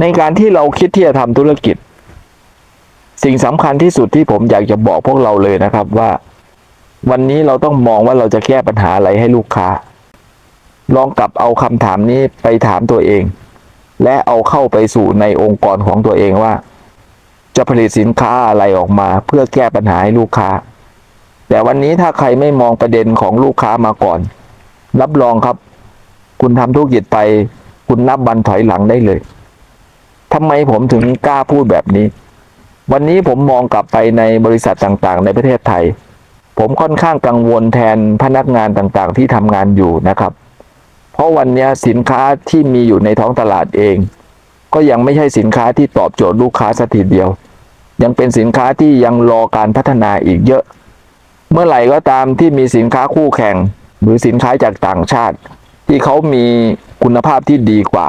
ในการที่เราคิดที่จะทำธุรกิจ สิ่งสำคัญที่สุดที่ผมอยากจะบอกพวกเราเลยนะครับว่า วันนี้เราต้องมองว่าเราจะแก้ปัญหาอะไรให้ลูกค้า ลองกลับเอาคำถามนี้ไปถามตัวเอง และเอาเข้าไปสู่ในองค์กรของตัวเองว่า จะผลิตสินค้าอะไรออกมา เพื่อแก้ปัญหาให้ลูกค้า แต่วันนี้ถ้าใครไม่มองประเด็นของลูกค้ามาก่อน รับรองครับ คุณทำธุรกิจไป คุณนับวันถอยหลังได้เลย ทำไมผมถึงกล้าพูดแบบนี้ วันนี้ผมมองกลับไปในบริษัทต่างๆ ในประเทศไทย ผมค่อนข้างกังวลแทนพนักงานต่างๆ ที่ทำงานอยู่นะครับ เพราะวันนี้สินค้าที่มีอยู่ในท้องตลาดเอง ก็ยังไม่ใช่สินค้าที่ตอบโจทย์ลูกค้าสักทีเดียว ยังเป็นสินค้าที่ยังรอการพัฒนาอีกเยอะ เมื่อไหร่ก็ตามที่มีสินค้าคู่แข่ง หรือสินค้าจากต่างชาติ ที่เขามีคุณภาพที่ดีกว่า